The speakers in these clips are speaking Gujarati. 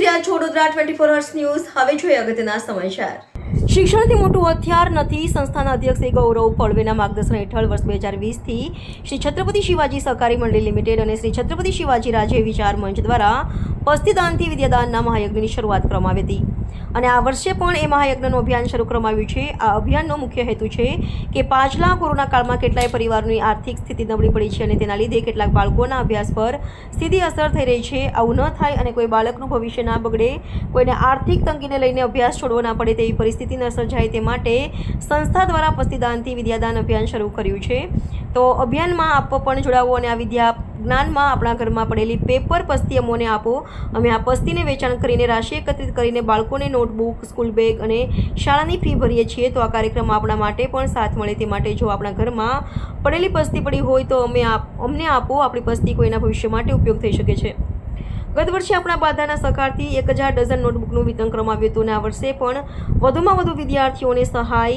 રહ્યા છો Vadodara twenty four hours news હવે જોઈએ અગત્યના સમાચાર. શિક્ષણથી મોટું હથિયાર નથી. સંસ્થાના અધ્યક્ષ ગૌરવ પળવેના માર્ગદર્શન હેઠળ વર્ષ બે હજાર વીસથી શ્રી છત્રપતિ શિવાજી સહકારી મંડળી લિમિટેડ અને શ્રી છત્રપતિ શિવાજી રાજ્ય વિચાર મંચ દ્વારા પસ્તીદાનથી વિદ્યાદાનના મહાયજ્ઞની શરૂઆત કરવામાં હતી. અને આ વર્ષે પણ એ મહાયજ્ઞનું અભિયાન શરૂ કરવામાં આવ્યું છે. આ અભિયાનનો મુખ્ય હેતુ છે કે પાછલા કોરોના કાળમાં કેટલાય પરિવારોની આર્થિક સ્થિતિ નબળી પડી છે અને તેના લીધે કેટલાક બાળકોના અભ્યાસ પર સીધી અસર થઈ રહી છે. આવું ન થાય અને કોઈ બાળકનું ભવિષ્ય ના બગડે, કોઈને આર્થિક તંગીને લઈને અભ્યાસ છોડવો ના પડે તેવી પરિસ્થિતિ ન સર્જાય તે માટે સંસ્થા દ્વારા પસ્તીદાનથી વિદ્યાદાન અભિયાન શરૂ કર્યું છે. તો અભિયાનમાં આપ પણ જોડાવો અને આ વિદ્યા જ્ઞાનમાં આપણા ઘરમાં પડેલી પેપર પસ્તી અમોને આપો. અમે આ પસ્તીને વેચાણ કરીને રાશિ એકત્રિત કરીને બાળકોને નોટબુક સ્કૂલ બેગ અને શાળાની ફી ભરીએ છીએ. તો આ કાર્યક્રમ આપણા માટે પણ સાથ મળે તે માટે જો આપણા ઘરમાં પડેલી પસ્તી પડી હોય તો અમે અમને આપો. આપણી પસ્તી કોઈના ભવિષ્ય માટે ઉપયોગ થઈ શકે છે. ગત વર્ષે આપણા બાધાના સહકારથી એક હજાર ડઝન નોટબુકનું વિતરણ કરવામાં આવ્યું હતું અને આ વર્ષે પણ વધુમાં વધુ વિદ્યાર્થીઓને સહાય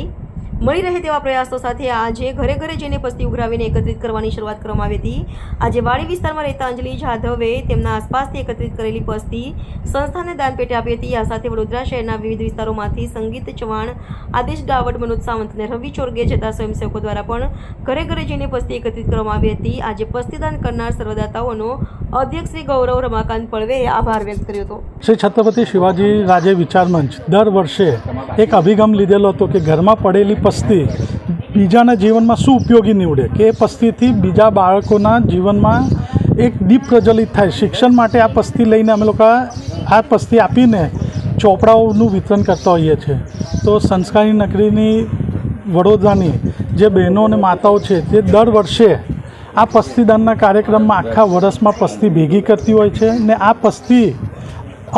મળી રહે તેવા પ્રયાસો સાથે આજે ઘરે ઘરે જઈને પસ્તી ઉઘરાવીને એકત્રિત કરવાની શરૂઆત કરવામાં આવી હતી. આજે વાડી વિસ્તારમાં રહેતા અંજલિ જાધવે તેમના આસપાસથી એકત્રિત કરેલી પસ્તી સંસ્થાને દાન આપી હતી. આ સાથે વડોદરા શહેરના વિવિધ વિસ્તારોમાંથી સંગીત ચવાણ, આદેશ ગાવડ, મનોજ સાવંત અને રવિ ચોરગે જતા સ્વયંસેવકો દ્વારા પણ ઘરે ઘરે જઈને પસ્તી એકત્રિત કરવામાં આવી હતી. આજે પસ્તીદાન કરનાર સર્વદાતાઓનો અધ્યક્ષ શ્રી ગૌરવ રમાકાંત પળવેએ આભાર વ્યક્ત કર્યો હતો. શ્રી છત્રપતિ શિવાજી રાજે વિચાર મંચ દર વર્ષે એક અભિગમ લીધેલો હતો કે ઘરમાં પડેલી પસ્તી બીજાના જીવનમાં શું ઉપયોગી નીવડે? કે એ પસ્તીથી બીજા બાળકોના જીવનમાં એક દીપ પ્રજ્વલિત થાય. શિક્ષણ માટે આ પસ્તી લઈને અમે લોકો આ પસ્તી આપીને ચોપડાઓનું વિતરણ કરતા હોઈએ છીએ. તો સંસ્કારી નગરીની વડોદરાની જે બહેનો અને માતાઓ છે, તે દર વર્ષે આ પસ્તીદાનના કાર્યક્રમમાં આખા વર્ષમાં પસ્તી ભેગી કરતી હોય છે ને આ પસ્તી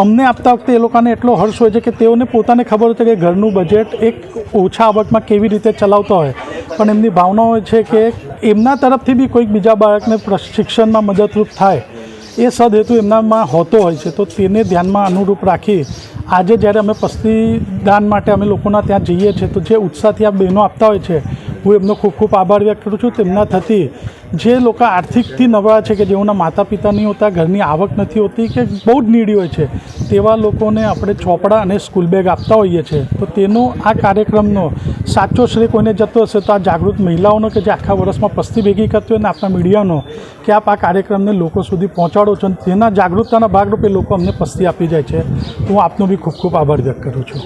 અમને આપતા વખતે એ લોકોને એટલો હર્ષ હોય છે કે તેઓને પોતાને ખબર હોય છે કે ઘરનું બજેટ એક ઓછા આવકમાં કેવી રીતે ચલાવતા હોય. પણ એમની ભાવના હોય છે કે એમના તરફથી બી કોઈક બીજા બાળકને પ્રશિક્ષણમાં મદદરૂપ થાય. એ સદહેતુ એમનામાં હોતો હોય છે. તો તેને ધ્યાનમાં અનુરૂપ રાખી આજે જ્યારે અમે પસ્તી દાન માટે અમે લોકોના ત્યાં જઈએ છીએ, તો જે ઉત્સાહથી આ બહેનો આપતા હોય છે હું એમનો ખૂબ ખૂબ આભાર વ્યક્ત કરું છું. તેમના થકી જે લોકો આર્થિકથી નબળા છે કે જેઓના માતા પિતા નહીં હોતા, ઘરની આવક નથી હોતી કે બહુ જ નીડી હોય છે, તેવા લોકોને આપણે ચોપડા અને સ્કૂલ બેગ આપતા હોઈએ છીએ તો તેનો આ કાર્યક્રમનો સાચો શ્રેય કોઈને જતો હશે તો આ જાગૃત મહિલાઓનો કે જે આખા વર્ષમાં પસ્તી ભેગી કરતી હોય અને આપણા મીડિયાનો, કે આપ આ કાર્યક્રમને લોકો સુધી પહોંચાડો છો અને તેના જાગૃતતાના ભાગરૂપે લોકો અમને પસ્તી આપી જાય છે. તો હું આપનો બી ખૂબ ખૂબ આભાર વ્યક્ત કરું છું.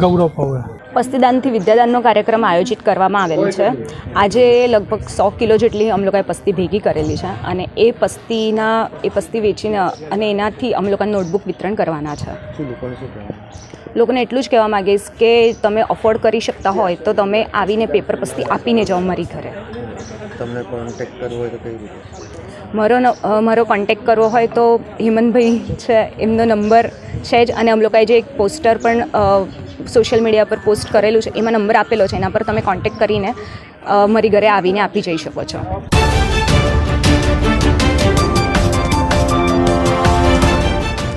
ગૌરવ પૌરા પસ્તીદાનથી વિદ્યાદાનનો કાર્યક્રમ આયોજિત કરવામાં આવેલ છે. આજે લગભગ સો કિલો જેટલી અમે લોકોએ પસ્તી ભેગી કરેલી છે અને એ પસ્તીના એ પસ્તી વેચીને અને એનાથી અમે લોકોને નોટબુક વિતરણ કરવાના છે. લોકોને એટલું જ કહેવા માંગીશ કે તમે અફોર્ડ કરી શકતા હોય તો તમે આવીને પેપર પસ્તી આપીને જાઓ મારી ઘરે. તમને કોન્ટેક્ટ કરવો હોય તો કઈ રીતે? મારો ન- મારો કોન્ટેક્ટ કરવો હોય તો હેમંતભાઈ છે એમનો નંબર છે જ અને અમે લોકોએ જે એક પોસ્ટર પણ સોશિયલ મીડિયા પર પોસ્ટ કરેલું છે, એમાં નંબર આપેલો છે, એના પર તમે કોન્ટેક્ટ કરીને મારી ઘરે આવીને આપી જઈ શકો છો.